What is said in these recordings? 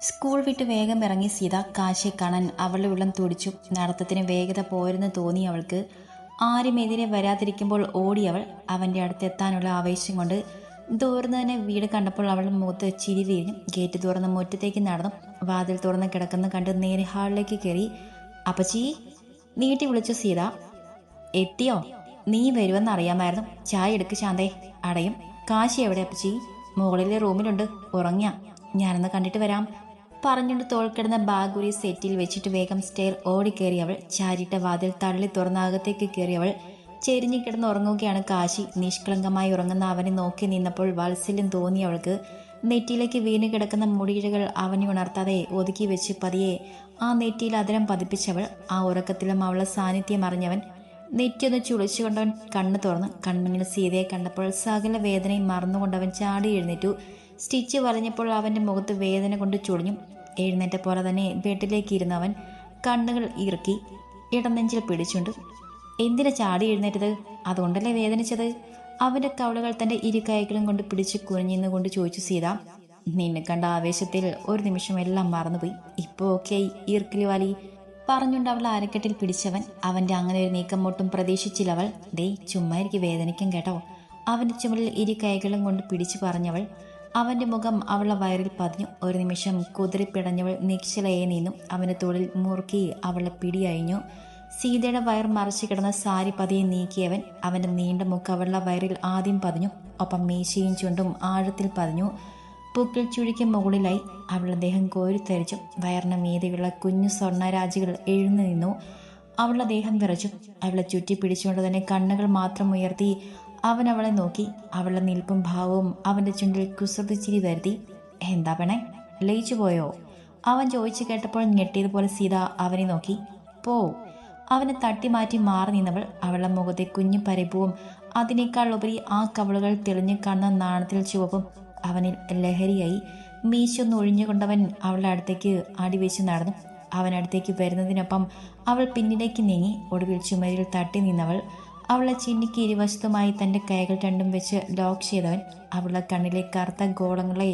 School വിട്ട് വേഗം ഇറങ്ങി സീത കാശിയെ കാണാൻ അവളുടെ ഉള്ളം തുടിച്ചു. നടത്തത്തിന് വേഗത പോരെന്ന് തോന്നി അവൾക്ക്. ആരും എതിരെ വരാതിരിക്കുമ്പോൾ ഓടി അവൾ അവന്റെ അടുത്തെത്താനുള്ള ആവേശം കൊണ്ട് ദൂർന്ന് തന്നെ വീട് കണ്ടപ്പോൾ അവൾ മുഖത്ത് ചിരി വീഞ്ഞു. ഗേറ്റ് തുറന്ന് മുറ്റത്തേക്ക് നടന്നു. വാതിൽ തുറന്ന് കിടക്കുന്ന കണ്ട് നേരെ ഹാളിലേക്ക് കയറി. അപ്പച്ചി നീട്ടി വിളിച്ചു സീത? എത്തിയോ? നീ വരുമെന്ന് അറിയാമായിരുന്നു. ചായ എടുക്ക് ശാന്തേ. അടയും. കാശി എവിടെ അപ്പച്ചി? മുകളിലെ റൂമിലുണ്ട്. ഉറങ്ങിയ. ഞാനൊന്ന് കണ്ടിട്ട് വരാം. പറഞ്ഞുകൊണ്ട് തോൽക്കിടന്ന ബാഗ് ഒരു സെറ്റിൽ വെച്ചിട്ട് വേഗം സ്റ്റെയർ ഓടിക്കേറി അവൾ ചാരിട്ട വാതിൽ തള്ളി തുറന്നാകത്തേക്ക് കയറി കയറിയവൾ ചെരിഞ്ഞു കിടന്ന് ഉറങ്ങുകയാണ് കാശി. നിഷ്കളങ്കമായി ഉറങ്ങുന്ന അവനെ നോക്കി നിന്നപ്പോൾ വാത്സല്യം തോന്നി അവൾക്ക്. നെറ്റിയിലേക്ക് വീണ് കിടക്കുന്ന മുടിയിഴകൾ അവനെ ഉണർത്താതെ ഒതുക്കി വെച്ച് പതിയെ ആ നെറ്റിയിൽ അതിരം പതിപ്പിച്ചവൾ. ആ ഉറക്കത്തിലും അവളെ സാന്നിധ്യം അറിഞ്ഞവൻ നെറ്റിയൊന്ന് ചുളിച്ചുകൊണ്ടവൻ കണ്ണ് തുറന്ന് കൺമുന്നിൽ സീതയെ കണ്ടപ്പോൾ സകല വേദനയും മറന്നുകൊണ്ടവൻ ചാടി എഴുന്നേറ്റു. സ്റ്റിച്ച് പറഞ്ഞപ്പോൾ അവന്റെ മുഖത്ത് വേദന കൊണ്ട് ചുളിഞ്ഞു എഴുന്നേറ്റ പോലെ തന്നെ ബെഡിലേക്ക് ഇരുന്നവൻ കണ്ണുകൾ ഇറുക്കി ഇടനെഞ്ചിൽ പിടിച്ചുണ്ട് എന്തിനാ ചാടി എഴുന്നേറ്റത്? അതുകൊണ്ടല്ലേ വേദനിച്ചത്? അവന്റെ കവളുകൾ തന്റെ ഇരു കൈകളും കൊണ്ട് പിടിച്ച് കുനിഞ്ഞിന്ന് കൊണ്ട് ചോദിച്ചു സീത നിന്നെ കണ്ട ആവേശത്തിൽ ഒരു നിമിഷം എല്ലാം മറന്നുപോയി. ഇപ്പോൾ ഓക്കെ ഈർക്കിലി വാലി. പറഞ്ഞുകൊണ്ട് അവൾ അരക്കെട്ടിൽ പിടിച്ചവൻ അവന്റെ അങ്ങനെ ഒരു നീക്കം ഒട്ടും പ്രതീക്ഷിച്ചില്ല അവൾ ദേ ചുമ്മാ വേദനിക്കും കേട്ടോ. അവന്റെ ചുമലിൽ ഇരു കൈകളും കൊണ്ട് പിടിച്ചു പറഞ്ഞവൾ അവന്റെ മുഖം അവളുടെ വയറിൽ പതിഞ്ഞു. ഒരു നിമിഷം കുതിരിപ്പിടഞ്ഞവൾ നിശ്ചലയെ നിന്നു. അവന്റെ തോളിൽ മുറുക്കി അവളെ പിടിയഴിഞ്ഞു സീതയുടെ വയർ മറച്ചു കിടന്ന സാരി പതിയെ നീക്കിയവൻ അവന്റെ നീണ്ട മുഖം അവളുടെ വയറിൽ ആദ്യം പതിഞ്ഞു. ഒപ്പം മീശയും ചുണ്ടും ആഴത്തിൽ പതിഞ്ഞു. പൂക്കൾ ചുഴിക്ക് മുകളിലായി അവളുടെ ദേഹം കോരിത്തരിച്ചു വയറിന് മീതെയുള്ള കുഞ്ഞു സ്വർണരാജികൾ എഴുന്നു നിന്നു. അവളുടെ ദേഹം വിറച്ചു. അവളെ ചുറ്റി പിടിച്ചുകൊണ്ട് തന്നെ കണ്ണുകൾ മാത്രം ഉയർത്തി അവൻ അവളെ നോക്കി അവളുടെ നിൽപ്പും ഭാവവും അവന്റെ ചുണ്ടിൽ കുസൃതിച്ചിരി വരുത്തി എന്താ പെണേ ലയിച്ചു പോയോ? അവൻ ചോദിച്ചു കേട്ടപ്പോൾ ഞെട്ടിയതുപോലെ സീത അവനെ നോക്കി പോ. അവനെ തട്ടി മാറ്റി മാറി നിന്നവൾ അവളുടെ മുഖത്തെ കുഞ്ഞു പരിപ്പവും അതിനേക്കാൾ ഉപരി ആ കവളുകൾ തെളിഞ്ഞു കാണുന്ന നാണത്തിൽ ചുവപ്പും അവനിൽ ലഹരിയായി മീശൊന്ന് ഒഴിഞ്ഞുകൊണ്ടവൻ അവളുടെ അടുത്തേക്ക് അടിവെച്ച് നടന്നു. അവനടുത്തേക്ക് വരുന്നതിനൊപ്പം അവൾ പിന്നിലേക്ക് നീങ്ങി ഒടുവിൽ ചുമരിൽ തട്ടി നിന്നവൾ അവളെ ചിന്നിക്ക് ഇരുവശത്തുമായി തന്റെ കൈകൾ രണ്ടും വെച്ച് ലോക്ക് ചെയ്തവൻ അവളുടെ കണ്ണിലെ കറുത്ത ഗോളങ്ങളെ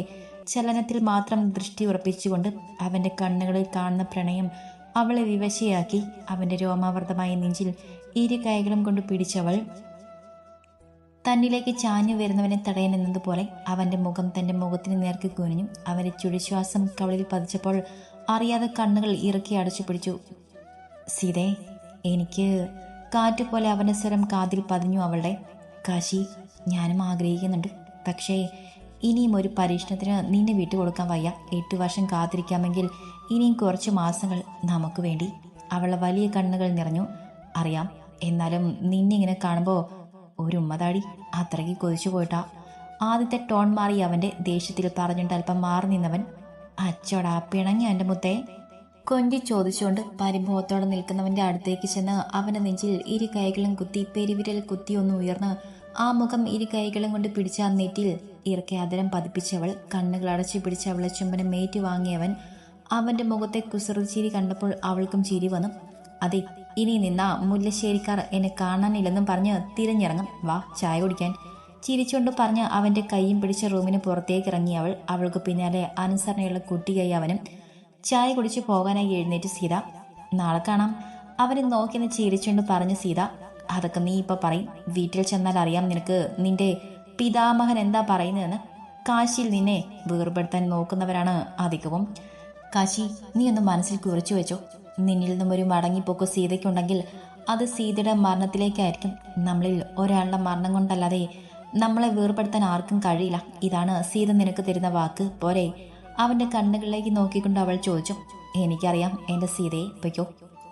ചലനത്തിൽ മാത്രം ദൃഷ്ടി ഉറപ്പിച്ചുകൊണ്ട് അവന്റെ കണ്ണുകളിൽ കാണുന്ന പ്രണയം അവളെ വിവശയാക്കി അവന്റെ രോമാവർദ്ധമായ നെഞ്ചിൽ ഇരു കൈകളും കൊണ്ട് പിടിച്ചവൾ തന്നിലേക്ക് ചാഞ്ഞു വരുന്നവനെ തടയാൻ എന്നതുപോലെ അവന്റെ മുഖം തന്റെ മുഖത്തിന് നേർക്ക് കുനിഞ്ഞു. അവന്റെ ചുഴിശ്വാസം കവളിൽ പതിച്ചപ്പോൾ അറിയാതെ കണ്ണുകൾ ഇറക്കി അടച്ചു പിടിച്ചു. സീതേ എനിക്ക് കാറ്റുപോലെ അവന്റെ സ്വരം കാതിൽ പതിഞ്ഞു അവളുടെ കാശി. ഞാനും ആഗ്രഹിക്കുന്നുണ്ട്. പക്ഷേ ഇനിയും ഒരു പരീക്ഷണത്തിന് നിന്നെ വിട്ടുകൊടുക്കാൻ വയ്യ. എട്ട് വർഷം കാത്തിരിക്കാമെങ്കിൽ ഇനിയും കുറച്ച് മാസങ്ങൾ നമുക്ക് വേണ്ടി. അവളെ വലിയ കണ്ണുകൾ നിറഞ്ഞു. അറിയാം. എന്നാലും നിന്നെ ഇങ്ങനെ കാണുമ്പോൾ ഒരു ഉമ്മതാടി അത്രയ്ക്ക് കൊതിച്ചു പോയിട്ടാ. ആദ്യത്തെ ടോൺ മാറി അവന്റെ ദേഷ്യത്തിൽ പറഞ്ഞിട്ട് അല്പം മാറി നിന്നവൻ അച്ചോടാ പിണങ്ങി എന്റെ മുത്തേ? കൊഞ്ചി ചോദിച്ചുകൊണ്ട് പരിഭവത്തോടെ നിൽക്കുന്നവന്റെ അടുത്തേക്ക് ചെന്ന് അവന്റെ നെഞ്ചിൽ ഇരു കൈകളും കുത്തി പെരുവിരൽ കുത്തി ഒന്ന് ഉയർന്ന് ആ മുഖം ഇരു കൈകളും കൊണ്ട് പിടിച്ച ആ നെറ്റിൽ ഇറക്കെ അതരം പതിപ്പിച്ചവൾ കണ്ണുകൾ അടച്ചു പിടിച്ച് അവളെ ചുംബനം മേറ്റു വാങ്ങിയവൻ അവന്റെ മുഖത്തെ കുസൃതിച്ചിരി കണ്ടപ്പോൾ അവൾക്കും ചിരി വന്നു. അതെ ഇനി നിന്ന മുല്ലശ്ശേരിക്കാർ എന്നെ കാണാനില്ലെന്നും പറഞ്ഞ് തിരഞ്ഞിറങ്ങും. വാ ചായ കുടിക്കാൻ. ചിരിച്ചുകൊണ്ട് പറഞ്ഞ് അവന്റെ കൈയും പിടിച്ച റൂമിന് പുറത്തേക്ക് ഇറങ്ങിയവൾ അവൾക്ക് പിന്നാലെ അനുസരണയുള്ള കുട്ടിയായി അവനും ചായ കുടിച്ച് പോകാനായി എഴുന്നേറ്റ് സീത നാളെ കാണാം. അവനെ നോക്കിയെന്ന് ചിരിച്ചുകൊണ്ട് പറഞ്ഞു സീത അതൊക്കെ നീ ഇപ്പൊ പറയും. വീട്ടിൽ ചെന്നാൽ അറിയാം നിനക്ക് നിന്റെ പിതാമഹൻ എന്താ പറയുന്നതെന്ന്. കാശിയിൽ നിന്നെ വേർപെടുത്താൻ നോക്കുന്നവരാണ് അധികവും. കാശി നീ ഒന്ന് മനസ്സിൽ കുറിച്ചു വെച്ചോ. നിന്നിൽ നിന്നും ഒരു മടങ്ങിപ്പോക്ക് സീതയ്ക്കുണ്ടെങ്കിൽ അത് സീതയുടെ മരണത്തിലേക്കായിരിക്കും. നമ്മളിൽ ഒരാളുടെ മരണം കൊണ്ടല്ലാതെ നമ്മളെ വേർപെടുത്താൻ ആർക്കും കഴിയില്ല. ഇതാണ് സീത നിനക്ക് തരുന്ന വാക്ക്. പോരെ. അവന്റെ കണ്ണുകളിലേക്ക് നോക്കിക്കൊണ്ട് അവൾ ചോദിച്ചു എനിക്കറിയാം എന്റെ സീതയെ പൊയ്ക്കോ.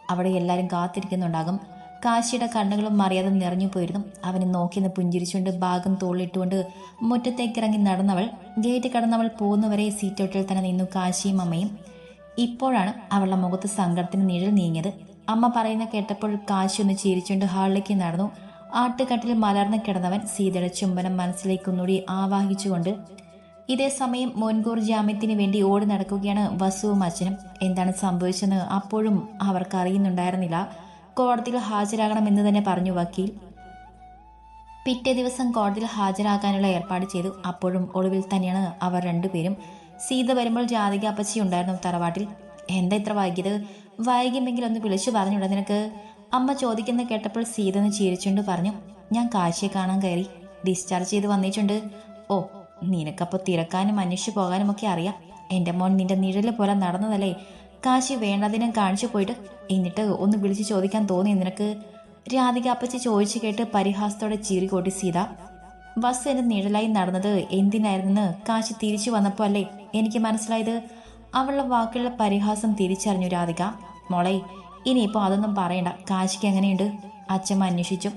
അവിടെ എല്ലാവരും കാത്തിരിക്കുന്നുണ്ടാകും. കാശിയുടെ കണ്ണുകളും മറിയാതെ നിറഞ്ഞു പോയിരുന്നു. അവനെ നോക്കിന്ന് പുഞ്ചിരിച്ചുകൊണ്ട് ഭാഗം തോളിട്ടുകൊണ്ട് മുറ്റത്തേക്കിറങ്ങി നടന്നവൾ ഗേറ്റ് കടന്നവൾ പോകുന്നവരെ സീറ്റോട്ടിൽ തന്നെ നിന്നു കാശിയും അമ്മയും. ഇപ്പോഴാണ് അവളുടെ മുഖത്ത് സങ്കടത്തിന് നിഴൽ നീങ്ങിയത്. അമ്മ പറയുന്ന കേട്ടപ്പോൾ കാശി ഒന്ന് ചിരിച്ചുകൊണ്ട് ഹാളിലേക്ക് നടന്നു. ആട്ടുകട്ടിൽ മലർന്നു കിടന്നവൻ സീതയുടെ ചുംബനം മനസ്സിലേക്ക് ഒന്നുകൂടി ആവാഹിച്ചുകൊണ്ട് ഇതേ സമയം മുൻകൂർ ജാമ്യത്തിന് വേണ്ടി ഓടി നടക്കുകയാണ് വസുവും അച്ഛനും. എന്താണ് സംഭവിച്ചെന്ന് അപ്പോഴും അവർക്ക് അറിയുന്നുണ്ടായിരുന്നില്ല കോടതിയിൽ ഹാജരാകണമെന്ന് തന്നെ പറഞ്ഞു വക്കീൽ. പിറ്റേ ദിവസം കോടതിയിൽ ഹാജരാകാനുള്ള ഏർപ്പാട് ചെയ്തു. അപ്പോഴും ഒളിവിൽ തന്നെയാണ് അവർ രണ്ടുപേരും. സീത വരുമ്പോൾ ജാതിക അപ്പച്ചി ഉണ്ടായിരുന്നു തറവാട്ടിൽ. എന്താ ഇത്ര വൈകിയത്? വൈകുമെങ്കിൽ ഒന്ന് വിളിച്ചു പറഞ്ഞുവിടെ നിനക്ക്. അമ്മ ചോദിക്കുന്ന കേട്ടപ്പോൾ സീത ഒന്ന് ചിരിച്ചുകൊണ്ട് പറഞ്ഞു ഞാൻ കാശിയെ കാണാൻ കയറി. ഡിസ്ചാർജ് ചെയ്ത് വന്നിട്ടുണ്ട്. ഓ നിനക്കപ്പോൾ തിരക്കാനും അന്വേഷിച്ചു പോകാനും ഒക്കെ അറിയാം. എന്റെ മോൻ നിന്റെ നിഴൽ പോലെ നടന്നതല്ലേ? കാശി വേണ്ടതിനും കാണിച്ചു പോയിട്ട് എന്നിട്ട് ഒന്ന് വിളിച്ചു ചോദിക്കാൻ തോന്നി നിനക്ക്. രാധിക അപ്പച്ചി ചോദിച്ചു കേട്ട് പരിഹാസത്തോടെ ചീറി കൊട്ടി സീത ബസ് എന്റെ നിഴലായി നടന്നത് എന്തിനായിരുന്നെന്ന് കാശി തിരിച്ചു വന്നപ്പോൾ അല്ലേ എനിക്ക് മനസ്സിലായത്? അവളുടെ വാക്കുകളുടെ പരിഹാസം തിരിച്ചറിഞ്ഞു രാധിക. മോളെ ഇനിയിപ്പോൾ അതൊന്നും പറയണ്ട. കാശിക്ക് എങ്ങനെയുണ്ട്? അച്ഛമ്മ അന്വേഷിച്ചു.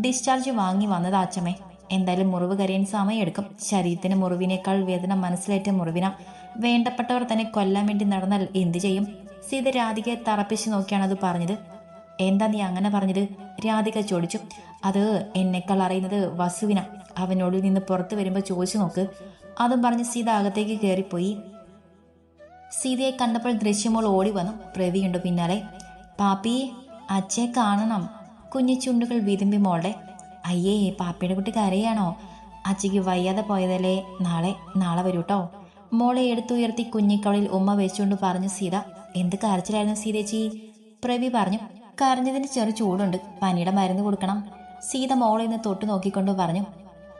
ഡിസ്ചാർജ് വാങ്ങി വന്നതാ അച്ഛമ്മേ. എന്തായാലും മുറിവ് കരയാൻ സമയമെടുക്കും. ശരീരത്തിന് മുറിവിനേക്കാൾ വേദന മനസ്സിലേറ്റ മുറിവിന. വേണ്ടപ്പെട്ടവർ തന്നെ കൊല്ലാൻ വേണ്ടി നടന്നാൽ എന്തു ചെയ്യും? സീത രാധികയെ തറപ്പിച്ച് നോക്കിയാണ് അത് പറഞ്ഞത്. എന്താ നീ അങ്ങനെ പറഞ്ഞത്? രാധിക ചോദിച്ചു. അത് എന്നെക്കാൾ അറിയുന്നത് വസുവിന. അവനോട് നിന്ന് പുറത്തു വരുമ്പോൾ ചോദിച്ചു നോക്ക്. അതും പറഞ്ഞ് സീത അകത്തേക്ക് കയറിപ്പോയി സീതയെ കണ്ടപ്പോൾ ദൃശ്യമോൾ ഓടി വന്നു. പ്രവിയുണ്ട് പിന്നാലെ. പാപ്പി അച്ഛയെ കാണണം. കുഞ്ഞു ചുണ്ടുകൾ വിതുമ്പി മോളുടെ അയ്യേ പാപ്പിയുടെ കുട്ടി കരയാണോ? അച്ചിക്ക് വയ്യാതെ പോയതല്ലേ? നാളെ നാളെ വരൂ കേട്ടോ മോളെ എടുത്തുയർത്തി കുഞ്ഞിക്കവളിൽ ഉമ്മ വെച്ചുകൊണ്ട് പറഞ്ഞു സീത എന്ത് കരച്ചിലായിരുന്നു സീതേച്ചി? പ്രവി പറഞ്ഞു കരഞ്ഞതിന് ചെറു ചൂടുണ്ട്. പനിയുടെ മരുന്ന് കൊടുക്കണം. സീത മോളെ നിന്ന് തൊട്ടു നോക്കിക്കൊണ്ട് പറഞ്ഞു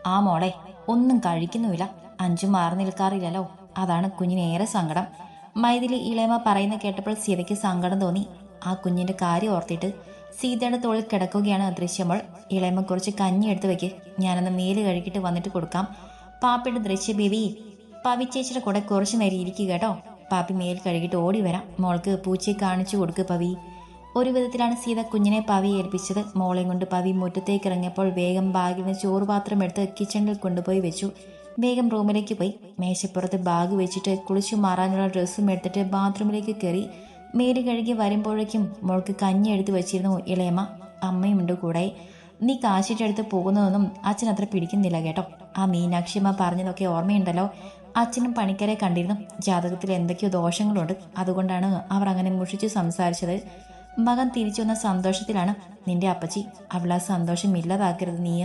ആ മോളെ ഒന്നും കഴിക്കുന്നുമില്ല. അഞ്ചും മാറി നിൽക്കാറില്ലല്ലോ. അതാണ് കുഞ്ഞിനേറെ സങ്കടം. മൈഥിലി ഇളയമ പറയുന്ന കേട്ടപ്പോൾ സീതയ്ക്ക് സങ്കടം തോന്നി. ആ കുഞ്ഞിന്റെ കാര്യം ഓർത്തിട്ട് സീതയുടെ തോളിൽ കിടക്കുകയാണ് ദൃശ്യമോൾ ഇളയമ കുറച്ച് കഞ്ഞി എടുത്ത് വെക്ക്. ഞാനൊന്ന് മേൽ കഴുകിയിട്ട് വന്നിട്ട് കൊടുക്കാം. പാപ്പയുടെ ദൃശ്യ ബേബി പവി ചേച്ചിയുടെ കൂടെ കുറച്ച് നേരം ഇരിക്കുക കേട്ടോ. പാപ്പി മേൽ കഴുകിയിട്ട് ഓടി വരാം. മോൾക്ക് പൂച്ചയെ കാണിച്ചു കൊടുക്ക് പവി. ഒരു വിധത്തിലാണ് സീത കുഞ്ഞിനെ പവി ഏൽപ്പിച്ചത്. മോളെയും കൊണ്ട് പവി മുറ്റത്തേക്ക് ഇറങ്ങിയപ്പോൾ വേഗം ബാഗിൽ നിന്ന് ചോറ് പാത്രം എടുത്ത് കിച്ചണിൽ കൊണ്ടുപോയി വെച്ചു. വേഗം റൂമിലേക്ക് പോയി. മേശപ്പുറത്ത് ബാഗ് വെച്ചിട്ട് കുളിച്ചു മാറാനുള്ള ഡ്രസ്സും എടുത്തിട്ട് ബാത്റൂമിലേക്ക് കയറി. മേൽ കഴുകി വരുമ്പോഴേക്കും മോൾക്ക് കഞ്ഞി എടുത്ത് വെച്ചിരുന്നു ഇളയമ്മ. അമ്മയുമുണ്ട് കൂടെ. നീ കാശിയുടെ അടുത്ത് പോകുന്നതൊന്നും അച്ഛൻ അത്ര പിടിക്കുന്നില്ല കേട്ടോ. ആ മീനാക്ഷിയമ്മ പറഞ്ഞതൊക്കെ ഓർമ്മയുണ്ടല്ലോ. അച്ഛനും പണിക്കരെ കണ്ടിരുന്നു. ജാതകത്തിൽ എന്തൊക്കെയോ ദോഷങ്ങളുണ്ട്. അതുകൊണ്ടാണ് അവർ അങ്ങനെ മുഷിച്ച് സംസാരിച്ചത്. മകൻ തിരിച്ചു വന്ന സന്തോഷത്തിലാണ് നിന്റെ അപ്പച്ചി. അവൾ ആ സന്തോഷം ഇല്ലാതാക്കരുത് നീ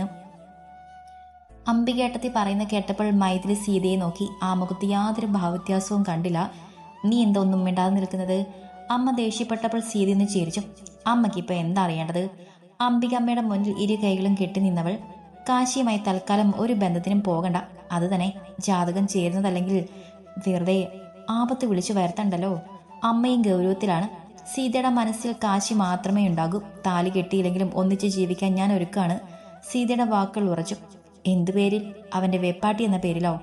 അമ്പികേട്ടത്തി പറയുന്ന കേട്ടപ്പോൾ മൈഥിലി സീതയെ നോക്കി. ആ മുഖത്ത് യാതൊരു ഭാവവ്യത്യാസവും കണ്ടില്ല. നീ എന്താ ഒന്നും മിണ്ടാതെ നിൽക്കുന്നത്? അമ്മ ദേഷ്യപ്പെട്ടപ്പോൾ സീതയെന്ന് ചിരിച്ചു. അമ്മയ്ക്ക് ഇപ്പൊ എന്താ അറിയേണ്ടത്? അംബിക അമ്മയുടെ മുന്നിൽ ഇരു കൈകളും കെട്ടി നിന്നവൾ കാശിയുമായി തൽക്കാലം ഒരു ബന്ധത്തിനും പോകണ്ട. അത് തന്നെ ജാതകം ചേരുന്നതല്ലെങ്കിൽ വെറുതെ ആപത്ത് വിളിച്ചു വരുത്തണ്ടല്ലോ. അമ്മയും ഗൗരവത്തിലാണ്. സീതയുടെ മനസ്സിൽ കാശി മാത്രമേ ഉണ്ടാകൂ. താലി കെട്ടിയില്ലെങ്കിലും ഒന്നിച്ച് ജീവിക്കാൻ ഞാൻ ഒരുക്കാണ്. സീതയുടെ വാക്കുകൾ ഉറച്ചു. എന്തു പേരിൽ? അവന്റെ വെപ്പാട്ടി എന്ന പേരിലോ?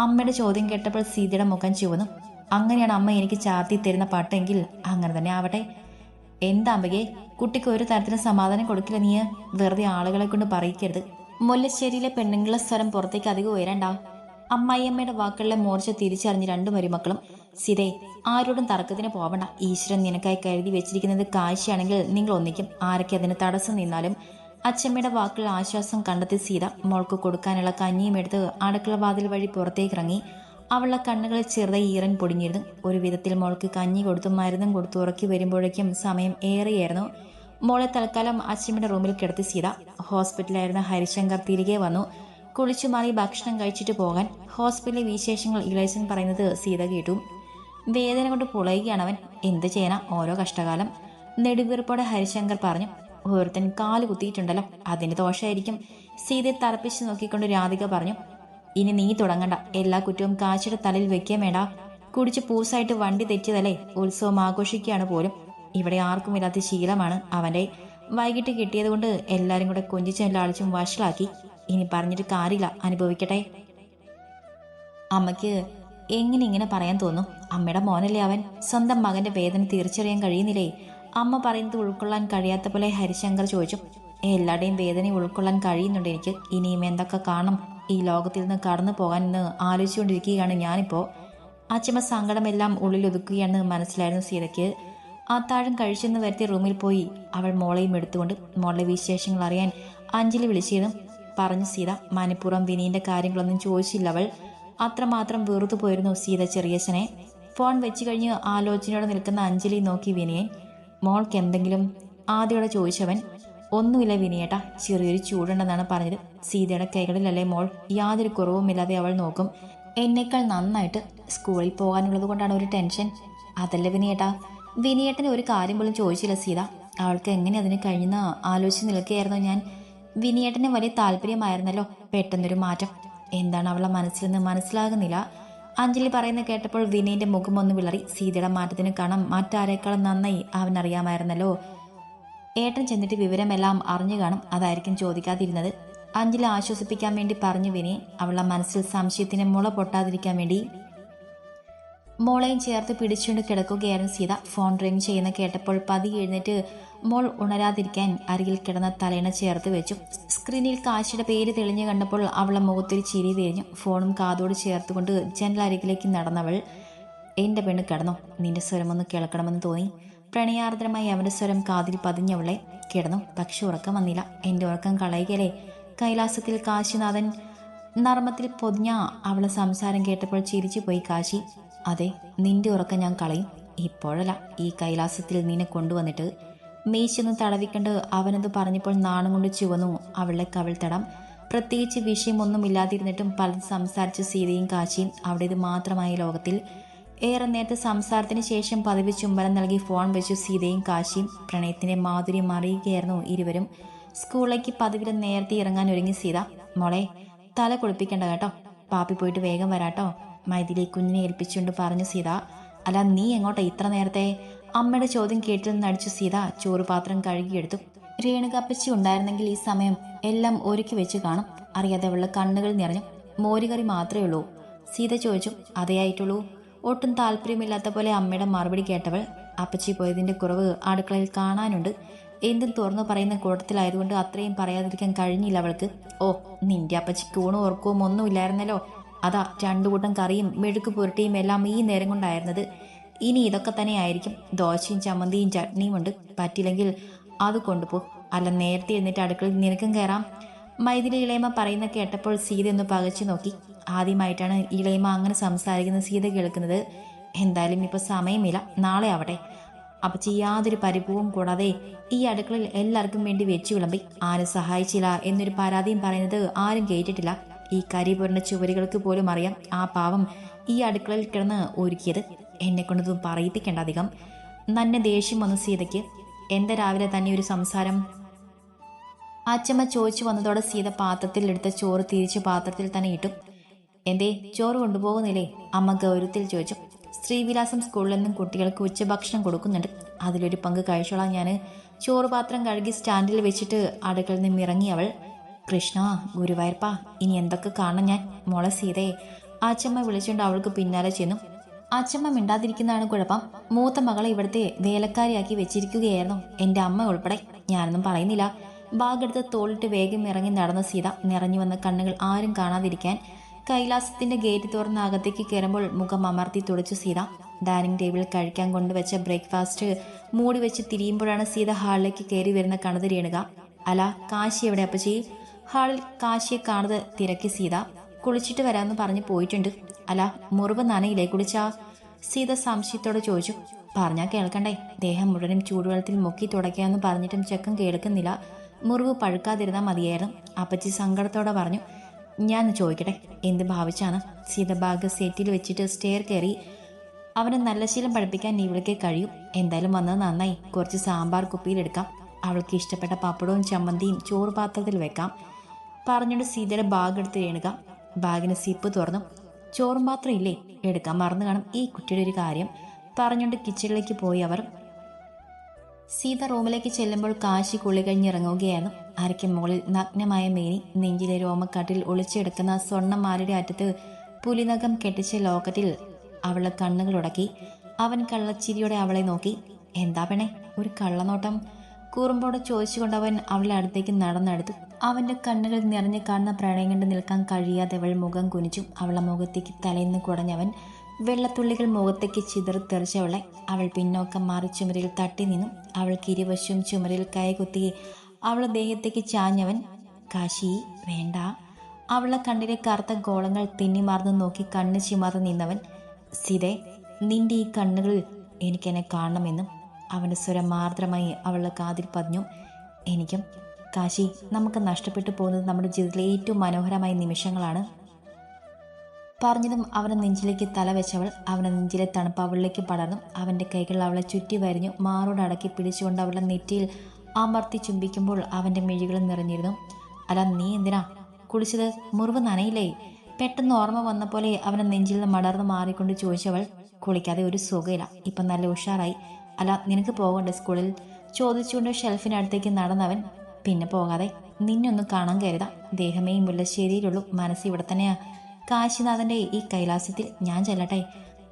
അമ്മയുടെ ചോദ്യം കേട്ടപ്പോൾ സീതയുടെ മുഖം ചുവന്നു. അങ്ങനെയാണ് അമ്മ എനിക്ക് ചാർത്തി തരുന്ന പാട്ടെങ്കിൽ അങ്ങനെ തന്നെ ആവട്ടെ. എന്താ അമ്മയെ കുട്ടിക്ക് ഒരു തരത്തിലും സമാധാനം കൊടുക്കില്ല. നീ വെറുതെ ആളുകളെ കൊണ്ട് പറയിക്കരുത്. മുല്ലശ്ശേരിയിലെ പെണ്ണുങ്ങളെ സ്വരം പുറത്തേക്ക് അധികം ഉയരണ്ട. അമ്മായിയമ്മയുടെ വാക്കുകളിലെ മോർച്ച തിരിച്ചറിഞ്ഞ് രണ്ടു മരുമക്കളും സിതേ ആരോടും തർക്കത്തിന് പോവണ്ട. ഈശ്വരൻ നിനക്കായി കരുതി വെച്ചിരിക്കുന്നത് കാഴ്ചയാണെങ്കിൽ നിങ്ങൾ ഒന്നിക്കും. ആരൊക്കെ അതിന് തടസ്സം നിന്നാലും അച്ഛമ്മയുടെ വാക്കുകൾ ആശ്വാസം കണ്ടെത്തി സീത മോൾക്ക് കൊടുക്കാനുള്ള കഞ്ഞിയും എടുത്ത് അടുക്കള വാതിൽ വഴി പുറത്തേക്ക് ഇറങ്ങി അവളുടെ കണ്ണുകളിൽ ചെറുതായി ഈറൻ പൊടിഞ്ഞിരുന്നു. ഒരു വിധത്തിൽ മോൾക്ക് കഞ്ഞി കൊടുത്തും മരുന്നും കൊടുത്തു ഉറക്കി വരുമ്പോഴേക്കും സമയം ഏറെയായിരുന്നു. മോളെ തൽക്കാലം അച്ഛമ്മയുടെ റൂമിൽ കിടത്തി സീത. ഹോസ്പിറ്റലായിരുന്ന ഹരിശങ്കർ തിരികെ വന്നു. കുളിച്ചു മാറി ഭക്ഷണം കഴിച്ചിട്ട് പോകാൻ. ഹോസ്പിറ്റലിലെ വിശേഷങ്ങൾ ഇളയച്ചൻ പറയുന്നത് സീത കേട്ടു. വേദന കൊണ്ട് പുളയുകയാണ് അവൻ. എന്ത് ചെയ്യണം ഓരോ കഷ്ടകാലം. നെടുവീർപ്പോടെ ഹരിശങ്കർ പറഞ്ഞു ഓരോരുത്തൻ കാൽ കുത്തിയിട്ടുണ്ടല്ലോ. അതിന് ദോഷമായിരിക്കും. സീതയെ തറപ്പിച്ച് നോക്കിക്കൊണ്ട് രാധിക പറഞ്ഞു ഇനി നീ തുടങ്ങണ്ട. എല്ലാ കുറ്റവും കാശിയുടെ തലയിൽ വെക്കാൻ വേണ്ട. കുടിച്ച് പൂസായിട്ട് വണ്ടി തെറ്റിയതല്ലേ? ഉത്സവം ആഘോഷിക്കുകയാണ് പോലും. ഇവിടെ ആർക്കും ഇല്ലാത്ത ശീലമാണ് അവന്റെ. വൈകിട്ട് കിട്ടിയത് കൊണ്ട് എല്ലാരും കൂടെ കൊഞ്ചിച്ചും ലാളിച്ചും വഷളാക്കി. ഇനി പറഞ്ഞിട്ട് കാര്യമില്ല. അനുഭവിക്കട്ടെ. അമ്മയ്ക്ക് എങ്ങനെ ഇങ്ങനെ പറയാൻ തോന്നും? അമ്മയുടെ മോനല്ലേ അവൻ? സ്വന്തം മകന്റെ വേദന തിരിച്ചറിയാൻ കഴിയുന്നില്ലേ? അമ്മ പറയുന്നത് ഉൾക്കൊള്ളാൻ കഴിയാത്ത പോലെ ഹരിശങ്കർ ചോദിച്ചു. എല്ലാവരുടെയും വേദന ഉൾക്കൊള്ളാൻ കഴിയുന്നുണ്ട് എനിക്ക്. ഇനിയും എന്തൊക്കെ കാണും ഈ ലോകത്തിൽ നിന്ന് കടന്നു പോകാൻ എന്ന് ആലോചിച്ചുകൊണ്ടിരിക്കുകയാണ് ഞാനിപ്പോൾ അച്ഛമ്മ സങ്കടമെല്ലാം ഉള്ളിൽ ഒതുക്കുകയാണെന്ന് മനസ്സിലായിരുന്നു സീതയ്ക്ക്. അത്താഴം കഴിച്ചെന്ന് വരുത്തിയ റൂമിൽ പോയി അവൾ മോളെയും എടുത്തുകൊണ്ട് മോളുടെ വിശേഷങ്ങൾ അറിയാൻ അഞ്ജലി വിളിച്ചിരുന്നു പറഞ്ഞു സീത മനഃപൂർവം വിനീന്റെ കാര്യങ്ങളൊന്നും ചോദിച്ചില്ല അവൾ. അത്രമാത്രം വെറുത്തു പോയിരുന്നു സീത ചെറിയച്ഛനെ ഫോൺ വെച്ച് കഴിഞ്ഞ് ആലോചനയോടെ നിൽക്കുന്ന അഞ്ജലി നോക്കി വിനയൻ മോൾക്ക് എന്തെങ്കിലും? ആദ്യയോടെ ചോദിച്ചവൻ ഒന്നുമില്ല വിനിയേട്ടാ ചെറിയൊരു ചൂടുണ്ടെന്നാണ് പറഞ്ഞത്. സീതയുടെ കൈകളിലല്ലേ മോൾ? യാതൊരു കുറവുമില്ലാതെ അവൾ നോക്കും. എന്നേക്കാൾ നന്നായിട്ട് സ്കൂളിൽ പോകാനുള്ളത് കൊണ്ടാണ് ഒരു ടെൻഷൻ. അതല്ല വിനിയേട്ടാ വിനിയേട്ടന് ഒരു കാര്യം പോലും ചോദിച്ചില്ല സീത. അവൾക്ക് എങ്ങനെ അതിന് കഴിഞ്ഞെന്ന് ആലോചിച്ച് നിൽക്കുകയായിരുന്നു ഞാൻ. വിനിയേട്ടന് വലിയ താല്പര്യമായിരുന്നല്ലോ പെട്ടെന്നൊരു മാറ്റം. എന്താണ് അവളെ മനസ്സിൽ നിന്ന് മനസ്സിലാകുന്നില്ല. അഞ്ജലി പറയുന്ന കേട്ടപ്പോൾ വിനയന്റെ മുഖം ഒന്ന് വിളറി. സീതയുടെ മാറ്റത്തിന് കാണാം മറ്റാരേക്കാളും നന്നായി അവൻ ഏട്ടൻ ചെന്നിട്ട് വിവരമെല്ലാം അറിഞ്ഞു കാണും. അതായിരിക്കും ചോദിക്കാതിരുന്നത്. അഞ്ജലി ആശ്വസിപ്പിക്കാൻ വേണ്ടി പറഞ്ഞു വിനെ. അവളുടെ മനസ്സിൽ സംശയത്തിന് മുള പൊട്ടാതിരിക്കാൻ വേണ്ടി. മോളെയും ചേർത്ത് പിടിച്ചുകൊണ്ട് കിടക്കുകയായിരുന്നു സീത. ഫോൺ റിംഗ് ചെയ്യുന്ന കേട്ടപ്പോൾ പതി എഴുന്നേറ്റ് മോൾ ഉണരാതിരിക്കാൻ അരികിൽ കിടന്ന തലേണ ചേർത്ത് വെച്ചു. സ്ക്രീനിൽ കാശിയുടെ പേര് തെളിഞ്ഞു കണ്ടപ്പോൾ അവളെ മുഖത്തൊരു ചിരി തിരിഞ്ഞു ഫോണും കാതോട് ചേർത്തുകൊണ്ട് ജനലരികിലേക്ക് നടന്നവൾ എന്റെ പെണ്ണ് കിടന്നു? നിന്റെ സ്വരമൊന്ന് കേൾക്കണമെന്ന് തോന്നി. പ്രണയാർദ്രമായി അവന്റെ സ്വരം കാതിൽ പതിഞ്ഞവളെ കിടന്നു. പക്ഷെ ഉറക്കം വന്നില്ല. എന്റെ ഉറക്കം കളയുകയല്ലേ? കൈലാസത്തിൽ കാശിനാഥൻ നർമ്മത്തിൽ പൊതിഞ്ഞ അവളെ സംസാരം കേട്ടപ്പോൾ ചിരിച്ചു പോയി കാശി. അതെ നിന്റെ ഉറക്കം ഞാൻ കളയും. ഇപ്പോഴല്ല ഈ കൈലാസത്തിൽ നിന്നെ കൊണ്ടുവന്നിട്ട്. മീശൊന്ന് തടവിക്കണ്ട്. അവനത് പറഞ്ഞപ്പോൾ നാണം കൊണ്ട് ചുവന്നു. അവളുടെ കവിൾത്തടം പ്രത്യേകിച്ച് വിഷയമൊന്നുമില്ലാതിരുന്നിട്ടും പലതും സംസാരിച്ച സീതയും കാശിയും അവിടെ ഇത് മാത്രമായ ലോകത്തിൽ ഏറെ നേരത്തെ സംസാരത്തിന് ശേഷം പതിവ് ചുംബനം നൽകി ഫോൺ വെച്ചു സീതയും കാശിയും പ്രണയത്തിന്റെ മാധുര്യം അറിയുകയായിരുന്നു ഇരുവരും. സ്കൂളിലേക്ക് പതിവിൽ നേരത്തെ ഇറങ്ങാൻ ഒരുങ്ങി സീത മോളെ തല കുളിപ്പിക്കണ്ട കേട്ടോ. പാപ്പി പോയിട്ട് വേഗം വരാട്ടോ. മൈഥിലി കുഞ്ഞിനെ ഏൽപ്പിച്ചുകൊണ്ട് പറഞ്ഞു സീത. അല്ല നീ എങ്ങോട്ടാ ഇത്ര നേരത്തെ അമ്മയുടെ ചോദ്യം കേട്ടിൽ നടിച്ചു സീത ചോറുപാത്രം കഴുകിയെടുത്തു. രേണുകപ്പച്ചി ഉണ്ടായിരുന്നെങ്കിൽ ഈ സമയം എല്ലാം ഒരുക്കി വെച്ച് കാണും. അറിയാതെ അവളുടെ കണ്ണുകൾ നിറഞ്ഞു. മോരുകറി മാത്രമേ ഉള്ളൂ സീത ചോദിച്ചു. അതേയായിട്ടുള്ളൂ ഒട്ടും താല്പര്യമില്ലാത്ത പോലെ അമ്മയുടെ മറുപടി കേട്ടവൾ അപ്പച്ചി പോയതിന്റെ കുറവ് അടുക്കളയിൽ കാണാനുണ്ട്. എന്തും തുറന്നു പറയുന്ന കൂട്ടത്തിലായതുകൊണ്ട് അത്രയും പറയാതിരിക്കാൻ കഴിഞ്ഞില്ല അവൾക്ക്. ഓ നിന്റെ അപ്പച്ചിക്ക് ഊണും ഓർക്കവും ഒന്നുമില്ലായിരുന്നല്ലോ അതാ രണ്ടു കൂട്ടം കറിയും മെഴുക്ക് പുരട്ടിയും എല്ലാം ഈ നേരം കൊണ്ടായിരുന്നത്. ഇനി ഇതൊക്കെ തന്നെ ആയിരിക്കും. ദോശയും ചമ്മന്തിയും ചട്നിയും ഉണ്ട്. പറ്റില്ലെങ്കിൽ അത് കൊണ്ടുപോ. അല്ല നേരത്തെ എന്നിട്ട് അടുക്കളയിൽ നിനക്കും കയറാം. മൈഥിലി ഇളയമ്മ പറയുന്ന കേട്ടപ്പോൾ സീത ഒന്ന് പകച്ചു നോക്കി. ആദ്യമായിട്ടാണ് ഇളയമ്മ അങ്ങനെ സംസാരിക്കുന്ന സീത കേൾക്കുന്നത്. എന്തായാലും ഇപ്പൊ സമയമില്ല. നാളെ ആവട്ടെ. അപ്പച്ചി യാതൊരു പരിഭവവും കൂടാതെ ഈ അടുക്കളയിൽ എല്ലാവർക്കും വേണ്ടി വെച്ചു വിളമ്പി. ആരും സഹായിച്ചില്ല എന്നൊരു പരാതിയും പറയുന്നത് ആരും കേട്ടിട്ടില്ല. ഈ കരി പുരണ്ട ചുവരുകൾക്ക് പോലും അറിയാം ആ പാവം ഈ അടുക്കളയിൽ കിടന്ന് ഒരുക്കിയത്. എന്നെ കൊണ്ടതും പറയിപ്പിക്കേണ്ട അധികം. നന്നെ ദേഷ്യം വന്ന സീതയ്ക്ക്. എന്താ രാവിലെ തന്നെ ഒരു സംസാരം? അച്ചമ്മ ചോദിച്ചു വന്നതോടെ സീത പാത്രത്തിൽ എടുത്ത ചോറ് തിരിച്ചു പാത്രത്തിൽ തന്നെ ഇട്ടു. എന്തേ ചോറ് കൊണ്ടുപോകുന്നില്ലേ? അമ്മ ഗൗരവത്തിൽ ചോദിച്ചു. ശ്രീവിലാസം സ്കൂളിൽ നിന്നും കുട്ടികൾക്ക് ഉച്ചഭക്ഷണം കൊടുക്കുന്നുണ്ട്. അതിലൊരു പങ്ക് കഴിച്ചോളാം ഞാൻ ചോറ് പാത്രം കഴുകി സ്റ്റാൻഡിൽ വെച്ചിട്ട് അടുക്കളയിൽ നിന്നും ഇറങ്ങി അവൾ കൃഷ്ണ ഗുരുവായൂർപ്പ ഇനി എന്തൊക്കെ കാണാൻ ഞാൻ? മോളെ സീതയെ. ആച്ചമ്മ വിളിച്ചുകൊണ്ട് അവൾക്ക് പിന്നാലെ ചെന്നു. അച്ചമ്മ മിണ്ടാതിരിക്കുന്നതാണ് കുഴപ്പം. മൂത്ത മകളെ ഇവിടുത്തെ വേലക്കാരിയാക്കി വെച്ചിരിക്കുകയായിരുന്നു. എന്റെ അമ്മ ഉൾപ്പെടെ. ഞാനൊന്നും പറയുന്നില്ല. ബാഗെടുത്ത് തോളിട്ട് വേഗം ഇറങ്ങി നടന്ന സീത നിറഞ്ഞു വന്ന കണ്ണുകൾ ആരും കാണാതിരിക്കാൻ കൈലാസത്തിന്റെ ഗേറ്റ് തുറന്ന് അകത്തേക്ക് കയറുമ്പോൾ മുഖം അമർത്തി തുടച്ചു സീത. ഡൈനിങ് ടേബിളിൽ കഴിക്കാൻ കൊണ്ടുവച്ച ബ്രേക്ക്ഫാസ്റ്റ് മൂടി വെച്ച് തിരിയുമ്പോഴാണ് സീത ഹാളിലേക്ക് കയറി വരുന്ന കണത് രേണുക. അല കാശി എവിടെ അപ്പച്ചി? ഹാളിൽ കാശിയെ കാണത് തിരക്കി സീത. കുളിച്ചിട്ട് വരാമെന്ന് പറഞ്ഞ് പോയിട്ടുണ്ട്. അല മുറിവ് നനയില്ലേ കുളിച്ചാ? സീത സംശയത്തോടെ ചോദിച്ചു. പറഞ്ഞാൽ കേൾക്കണ്ടേ? ദേഹം മുഴുവനും ചൂടുവെള്ളത്തിൽ മുക്കി തുടയ്ക്കാമെന്ന് പറഞ്ഞിട്ടും ചെക്കൻ കേൾക്കുന്നില്ല. മുറിവ് പഴുക്കാതിരുന്നാൽ മതിയായിരുന്നു. അപ്പച്ചി സങ്കടത്തോടെ പറഞ്ഞു. ഞാൻ ചോദിക്കട്ടെ? എന്ത് ഭാവിച്ചാണ് സീതബാഗ് സെറ്റിൽ വെച്ചിട്ട് സ്റ്റെയർ കയറി? അവനെ നല്ല ശീലം പഠിപ്പിക്കാൻ ഇവൾക്ക് കഴിയും. എന്തായാലും വന്നത് നന്നായി. കുറച്ച് സാമ്പാർ കുപ്പിയിലെടുക്കാം അവൾക്ക് ഇഷ്ടപ്പെട്ട പപ്പടവും ചമ്മന്തിയും ചോറ് പാത്രത്തിൽ വെക്കാം. പറഞ്ഞിട്ട് സീതയുടെ ബാഗ് എടുത്ത് രേണുക ബാഗിന് സിപ്പ് തുറന്നു. ചോറും പാത്രം ഇല്ലേ? എടുക്കാൻ മറന്നു കാണും ഈ കുട്ടിയുടെ ഒരു കാര്യം. പറഞ്ഞുകൊണ്ട് കിച്ചണിലേക്ക് പോയി അവർ. സീത റൂമിലേക്ക് ചെല്ലുമ്പോൾ കാശി കുളി കഴിഞ്ഞിറങ്ങുകയായിരുന്നു അരയ്ക്ക് മുകളിൽ നഗ്നമായ മേനി നെഞ്ചിലെ രോമക്കാട്ടിൽ ഒളിച്ചെടുക്കുന്ന സ്വർണമാരുടെ അറ്റത്ത് പുലിനകം കെട്ടിച്ച ലോക്കറ്റിൽ അവളെ കണ്ണുകളുടക്കി അവൻ കള്ളച്ചിരിയോടെ അവളെ നോക്കി. എന്താ പെണേ ഒരു കള്ളനോട്ടം? കൂറുമ്പോടെ ചോദിച്ചുകൊണ്ട് അവൻ അവളുടെ അടുത്തേക്ക് നടന്നെടുത്തു. അവന്റെ കണ്ണുകൾ നിറഞ്ഞു കാണുന്ന പ്രണയം കണ്ട് നിൽക്കാൻ കഴിയാതെ അവൾ മുഖം കുനിച്ചു. അവളെ മുഖത്തേക്ക് തലയിന്ന് കുടഞ്ഞവൻ വെള്ളത്തുള്ളികൾ മുഖത്തേക്ക് ചിതറിത്തെറിച്ചവളെ അവൾ പിന്നോക്കം മാറി ചുമരിൽ തട്ടി നിന്നു. അവൾക്ക് ഇരുവശവും ചുമരിൽ കൈകുത്തി അവളെ ദേഹത്തേക്ക് ചാഞ്ഞവൻ കാശി വേണ്ട. അവളെ കണ്ണിലെ കറുത്ത ഗോളങ്ങൾ തിന്നിമാർന്ന് നോക്കി കണ്ണ് ചിമാർന്ന് നിന്നവൻ സിതെ നിന്റെ ഈ കണ്ണുകളിൽ എനിക്കെന്നെ കാണണമെന്നും അവന്റെ സ്വരം മാർദ്രമായി അവളുടെ കാതിൽ പതിഞ്ഞു. എനിക്കും കാശി നമുക്ക് നഷ്ടപ്പെട്ടു പോകുന്നത് നമ്മുടെ ജീവിതത്തിലെ ഏറ്റവും മനോഹരമായ നിമിഷങ്ങളാണ്. പറഞ്ഞതും അവന്റെ നെഞ്ചിലേക്ക് തല വെച്ചവൾ അവന്റെ നെഞ്ചിലെ തണുപ്പ് അവളിലേക്ക് പടർന്നു. അവന്റെ കൈകൾ അവളെ ചുറ്റി വരിഞ്ഞു മാറോട് അടക്കി പിടിച്ചുകൊണ്ട് അവളുടെ നെറ്റിയിൽ അമർത്തി ചുംബിക്കുമ്പോൾ അവന്റെ മിഴികൾ നിറഞ്ഞിരുന്നു. അല്ല നീ എന്തിനാ? കുളിച്ചത് മുറിവ് നനയില്ലേ? പെട്ടെന്ന് ഓർമ്മ വന്ന പോലെ അവനെ നെഞ്ചിൽ നിന്ന് മടർന്ന് മാറിക്കൊണ്ട് ചോദിച്ചവൾ കുളിക്കാതെ ഒരു സുഖയില്ല ഇപ്പം നല്ല ഉഷാറായി. അല്ല നിനക്ക് പോകണ്ടേ സ്കൂളിൽ? ചോദിച്ചുകൊണ്ട് ഷെൽഫിനടുത്തേക്ക് നടന്നവൻ പിന്നെ പോകാതെ? നിന്നെ ഒന്ന് കാണാൻ കരുതാം. ദേഹമേ മുല്ലശ്ശേരിയിലുള്ളൂ. മനസ്സ് ഇവിടെ തന്നെയാ. കാശിനാഥന്റെ ഈ കൈലാസത്തിൽ ഞാൻ ചെല്ലട്ടെ.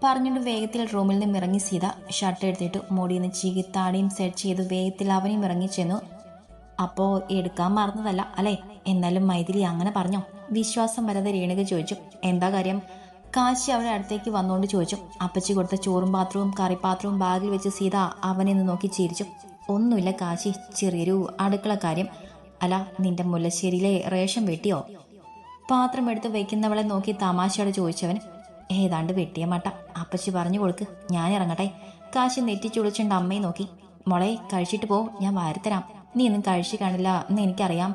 പറഞ്ഞുകൊണ്ട് വേഗത്തിൽ റൂമിൽ നിന്ന് ഇറങ്ങി സീത ഷർട്ട് എടുത്തിട്ട് മുടിയിൽ നിന്ന് ചീകി താടിയും സെറ്റ് ചെയ്ത് വേഗത്തിൽ അവനും ഇറങ്ങി ചെന്നു. അപ്പോ എടുക്കാൻ മറന്നതല്ല അല്ലേ? എന്നാലും മൈഥിലി അങ്ങനെ പറഞ്ഞോ? വിശ്വാസം വരാതെ രേണുക ചോദിച്ചു എന്താ കാര്യം? കാശി അവരുടെ അടുത്തേക്ക് വന്നുകൊണ്ട് ചോദിച്ചു അപ്പച്ചി കൊടുത്ത ചോറും പാത്രവും കറിപ്പാത്രവും ബാഗിൽ വെച്ച് സീത അവനെ നിന്ന് നോക്കി ചിരിച്ചു. ഒന്നുമില്ല കാശി ചെറിയൊരു അടുക്കള കാര്യം. അല്ല നിന്റെ മുല്ലശ്ശേരിയിലെ റേഷൻ വെട്ടിയോ? പാത്രം എടുത്ത് വെക്കുന്നവളെ നോക്കി തമാശയോടെ ചോദിച്ചവൻ ഏതാണ്ട് വെട്ടിയ മട്ട. അപ്പച്ചി പറഞ്ഞു കൊടുക്ക്. ഞാൻ ഇറങ്ങട്ടെ. കാശി നെറ്റിച്ചുളിച്ചുണ്ട് അമ്മയെ നോക്കി. മോളെ കഴിച്ചിട്ട് പോ. ഞാൻ വാരിത്തരാം. നീ ഒന്നും കഴിച്ചു കാണില്ല എന്ന് എനിക്കറിയാം.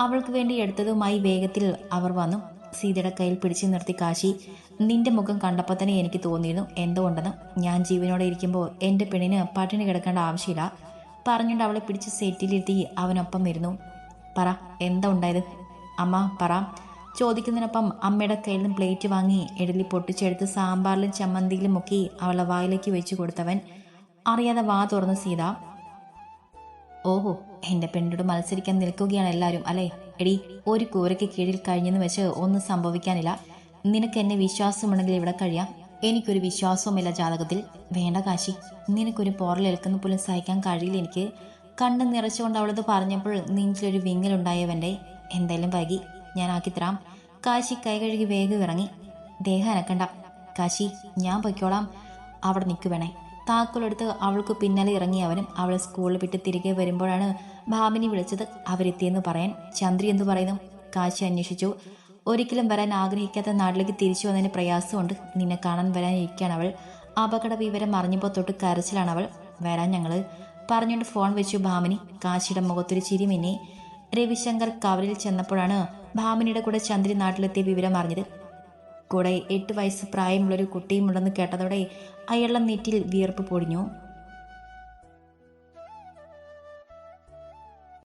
അവൾക്ക് വേണ്ടി എടുത്തതുമായി വേഗത്തിൽ അവർ വന്നു. സീതയുടെ കയ്യിൽ പിടിച്ചു നിർത്തി കാശി. നിന്റെ മുഖം കണ്ടപ്പോൾ തന്നെ എനിക്ക് തോന്നിയിരുന്നു. എന്തുകൊണ്ടെന്ന് ഞാൻ ജീവനോടെ ഇരിക്കുമ്പോൾ എന്റെ പെണ്ണിന് പട്ടിണി കിടക്കേണ്ട ആവശ്യമില്ല. പറഞ്ഞുകൊണ്ട് അവളെ പിടിച്ച് സെറ്റിലിരുത്തി അവനൊപ്പം ഇരുന്നു. പറ എന്താ ഉണ്ടായത്? അമ്മ പറ. ചോദിക്കുന്നതിനൊപ്പം അമ്മയുടെ കയ്യിൽ നിന്ന് പ്ലേറ്റ് വാങ്ങി ഇഡലി പൊട്ടിച്ചെടുത്ത് സാമ്പാറിലും ചമ്മന്തിയിലും മുക്കി അവളെ വായിലേക്ക് വെച്ചു കൊടുത്തവൻ അറിയാതെ വാ തുറന്ന് സീത. ഓഹോ എന്റെ പെണ്ണോട് മത്സരിക്കാൻ നിൽക്കുകയാണ് എല്ലാവരും അല്ലേ? എടി ഒരു കൂരയ്ക്ക് കീഴിൽ കഴിഞ്ഞെന്ന് വെച്ച് ഒന്നും സംഭവിക്കാനില്ല. നിനക്ക് എന്നെ വിശ്വാസമുണ്ടെങ്കിൽ ഇവിടെ കഴിയാം. എനിക്കൊരു വിശ്വാസവുമില്ല ജാതകത്തിൽ. വേണ്ട കാശി നിനക്കൊരു പോറലേൽക്കുന്ന പോലും സഹിക്കാൻ കഴിയില്ല എനിക്ക്. കണ്ണ് നിറച്ചുകൊണ്ട് അവളത് പറഞ്ഞപ്പോൾ നെഞ്ചിലൊരു വിങ്ങലുണ്ടായവന്റെ എന്തായാലും വൈകി. ഞാൻ ആക്കിത്തരാം കാശി കൈകഴുകി വേഗം ഇറങ്ങി. ദേഹം അനക്കണ്ട. കാശി ഞാൻ പൊയ്ക്കോളാം. അവിടെ നിൽക്കുവേണേ താക്കോലെടുത്ത് അവൾക്ക് പിന്നാലെ ഇറങ്ങി അവനും അവളെ സ്കൂളിൽ വിട്ട് തിരികെ വരുമ്പോഴാണ് ഭാമിനി വിളിച്ചത് അവരെത്തിയെന്ന് പറയാൻ. ചന്ദ്രി എന്ന് പറയുന്നു? കാശി അന്വേഷിച്ചു. ഒരിക്കലും വരാൻ ആഗ്രഹിക്കാത്ത നാട്ടിലേക്ക് തിരിച്ചു വന്നതിന് പ്രയാസമുണ്ട്. നിന്നെ കാണാൻ വരാനിരിക്കുകയാണ് അവൾ. അപകട വിവരം അറിഞ്ഞപ്പോൾ തൊട്ട് കരച്ചിലാണ് അവൾ. വരാൻ ഞങ്ങൾ പറഞ്ഞുകൊണ്ട് ഫോൺ വെച്ചു ഭാമിനി. കാശിയുടെ മുഖത്തൊരു ചിരി മിന്നി. രവിശങ്കർ കവറിൽ ചെന്നപ്പോഴാണ് ഭാമിനിയുടെ കൂടെ ചന്ദ്രി നാട്ടിലെത്തിയ വിവരം അറിഞ്ഞത് കൂടെ എട്ട് വയസ്സ് പ്രായമുള്ളൊരു കുട്ടിയുമുണ്ടെന്ന് കേട്ടതോടെ അയാളുടെ നെറ്റിൽ വിയർപ്പ് പൊടിഞ്ഞു.